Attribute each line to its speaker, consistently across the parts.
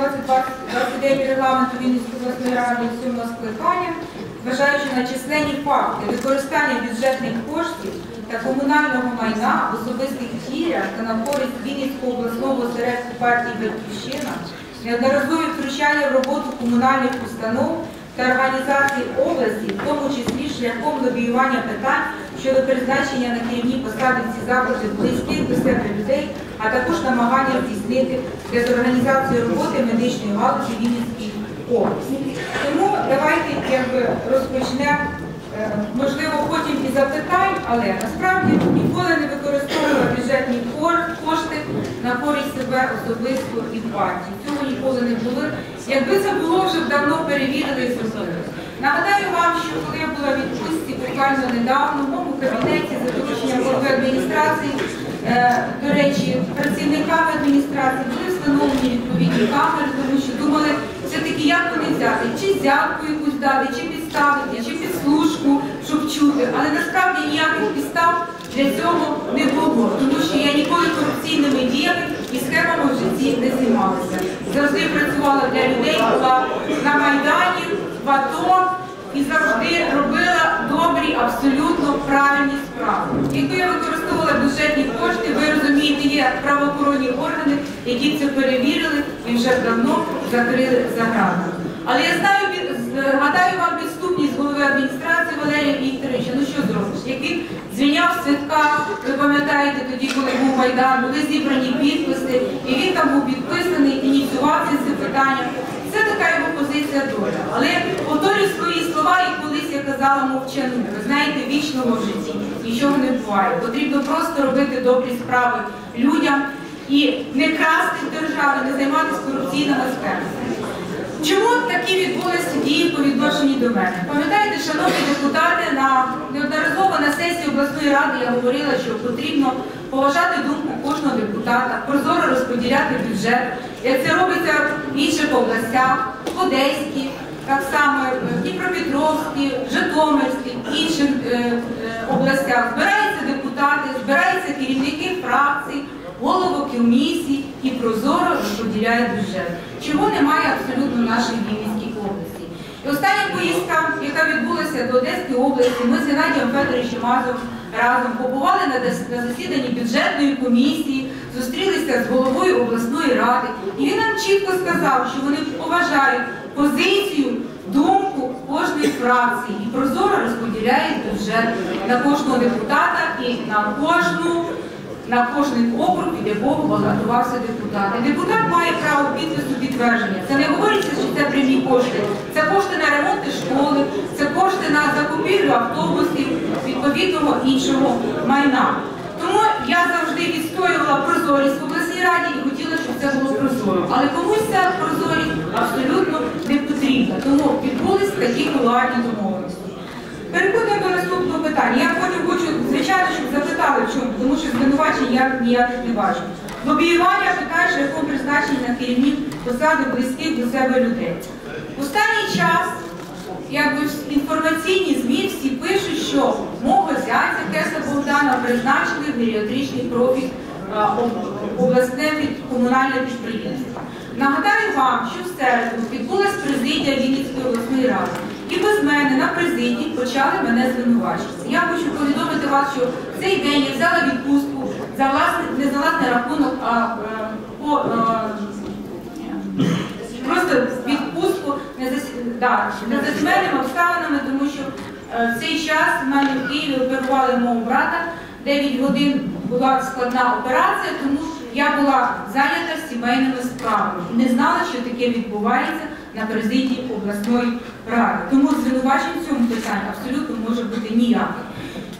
Speaker 1: 2029 регламенту Вінницької обласної ради сьомого скликання, зважаючи на численні факти використання бюджетних коштів та комунального майна особистих цілях та на користь Вінницького обласного осередку партії Батьківщина, неодноразові втручання в роботу комунальних установ та організацій області, в тому числі шляхом лобіювання питань щодо призначення на керівні посади ці заклади близьких до себе а також намагання здійснити дезорганізацію роботи медичної галузі Вінницької області. Тому давайте якби, розпочнемо, е, можливо, потім і запитань, але насправді ніколи не використовувала бюджетні кошти на користь себе особисто і партії. Цього ніколи не було. Якби це було, вже давно перевірили і. Нагадаю вам, що коли я була в відпустці буквально недавно, в моєму кабінеті за дорученням голови адміністрації, е, до речі, працівниками адміністрації були встановлені відповідні камери, тому що думали, все-таки як вони взяти, чи взятку якусь дати, чи підставити, чи підслужку, щоб чути. Але насправді ніяких підстав для цього не було, тому що я ніколи корупційними діями і схемами в житті не займалася. Завжди працювала для людей, була на Майдані, в АТО і завжди робила добрі, абсолютно правильні справи. Якби я використовувала бюджетні кошти, ви розумієте, є правоохоронні органи, які це перевірили і вже давно закрили за гратами. Але я знаю, гадаю вам підступність голови адміністрації Валерія Вікторовича. Ну що зробиш? Як він звільняв святка, ви пам'ятаєте, тоді, коли був Майдан, були зібрані підписи, і він там був підписаний, ініціював це питання. Це така його позиція доля. Але повторюю свої слова, і колись я казала мовчану. Ви знаєте, вічного в житті нічого не буває. Потрібно просто робити добрі справи людям і не красти в державі, не займатися корупційними схемами. Чому такі відбулися дії по відношенню до мене? Пам'ятаєте, шановні депутати, на неодноразово на сесії обласної ради я говорила, що потрібно поважати думку кожного депутата, прозоро розподіляти бюджет, як це робиться в інших областях, в Одеській, так само в Дніпропетровській, Житомирській, інших е, е, областях. Збираються депутати, збираються керівники фракцій, голови комісій і прозоро розподіляє бюджет. Чого немає абсолютно в нашій Вінницькій області. І остання поїздка, яка відбулася до Одеської області, ми з Геннадієм Федоровичем Мазом разом побували на засіданні бюджетної комісії, зустрілися з головою обласної ради. І він нам чітко сказав, що вони поважають позицію, думку кожної фракції і прозоро розподіляють бюджет на кожного депутата і на кожну на кожний округ, від якого балотувався депутат. Депутат має право підпису підтвердження. Це не говориться, що це прямі кошти. Це кошти на ремонти школи, це кошти на закупівлю автобусів, відповідного іншого майна. Тому я завжди відстоювала прозорість в обласній раді і хотіла, щоб це було прозоро. Але комусь ця прозорість абсолютно Тому відбулись такі кулуарні домовленості. Переходимо до наступного питання. Я потім хочу, звичайно, щоб запитали, в чому, тому що звинувачень я ніяких не бачу. Лобіювання питань шляхом призначення на керівні посади близьких до себе людей. Останній час, якби інформаційні ЗМІ всі пишуть, що мого зятя Кеса Богдана призначили в геріатричний профіль обласне комунальне підприємство. Нагадаю вам, що в середу відбулась президія Вінницької обласної ради. І без мене на президії почали мене звинувачувати. Я хочу повідомити вас, що цей день я взяла відпустку за власний, не за власний рахунок, а е, по е, просто відпустку не за, да, не за сімейними обставинами, тому що е, в цей час в мене в Києві оперували мого брата. 9 годин була складна операція, тому я була зайнята сімейними справами і не знала, що таке відбувається на президії обласної ради. Тому звинувачень в цьому питанні абсолютно може бути ніяких.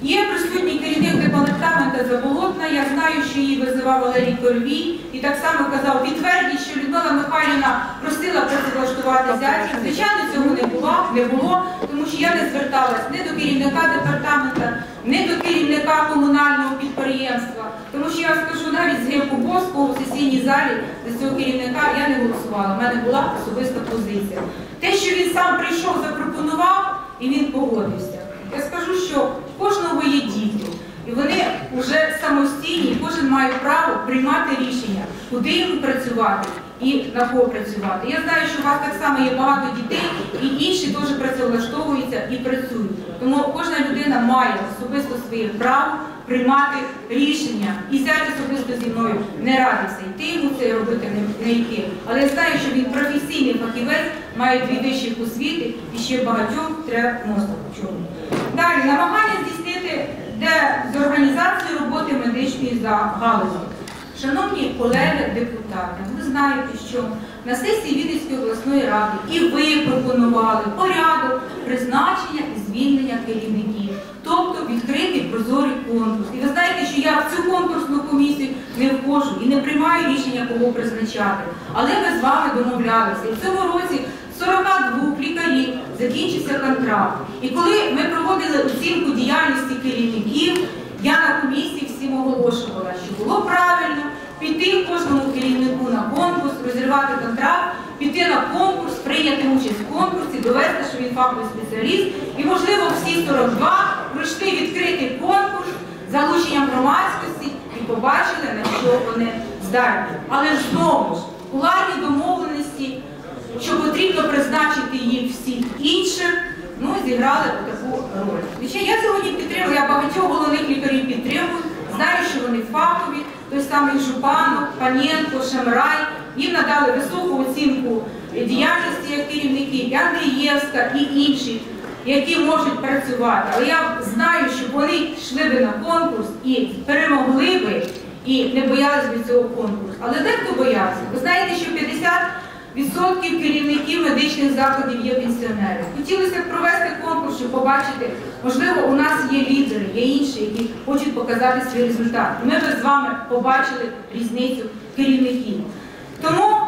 Speaker 1: Є присутній керівник департаменту Заболотна. Я знаю, що її визивав Валерій Корвій і так само казав, підтвердіть, що Людмила Михайлівна просила працевлаштувати зятя. Звичайно, цього не було, не було, тому що я не зверталась ні до керівника департамента, ні до керівника комунального підприємства. Тому що я скажу навіть з Гемпобоського в сесійній залі за цього керівника я не голосувала. У мене була особиста позиція. Те, що він сам прийшов, запропонував, і він погодився. Я скажу, що в кожного є діти, і вони вже самостійні, кожен має право приймати рішення, куди йому працювати і на кого працювати. Я знаю, що у вас так само є багато дітей, і інші теж працевлаштовуються і працюють. Тому кожна людина має особисто своє право приймати рішення. І зять особисто зі мною не радився йти йому це робити, не, йти. Але я знаю, що він професійний фахівець, має дві вищих освіти і ще багатьом треба мозок чому. Далі намагання здійснити де з організації роботи медичної галузі. Шановні колеги депутати, ви знаєте, що на сесії Вінницької обласної ради і ви пропонували порядок призначення і звільнення керівників, тобто відкритий прозорий конкурс. І ви знаєте, що я в цю конкурсну комісію не входжу і не приймаю рішення, кого призначати. Але ми з вами домовлялися. І в цьому році 42 лікарів закінчився контракт. І коли ми проводили оцінку діяльності керівників, я на комісії всім оголошувала, що було правильно кожному керівнику на конкурс, розірвати контракт, піти на конкурс, прийняти участь в конкурсі, довести, що він фаховий спеціаліст. І, можливо, всі 42 пройшли відкритий конкурс залученням громадськості і побачили, на що вони здатні. Але знову ж, куларні домовленості, що потрібно призначити їх всіх інших, ну, зіграли таку роль. Я сьогодні підтримую, я багатьох головних лікарів підтримую, знаю, що вони фахові, той самий Жупанов, Паненко, Шемрай. їм надали високу оцінку діяльності як керівники, Андрієвська і інші, які можуть працювати. Але я знаю, що вони йшли би на конкурс і перемогли би, і не боялись би цього конкурсу. Але дехто боявся. Ви знаєте, що 50 Відсотків керівників медичних закладів є пенсіонери. Хотілося б провести конкурс, щоб побачити, можливо, у нас є лідери, є інші, які хочуть показати свій результат. Ми б з вами побачили різницю керівників. Тому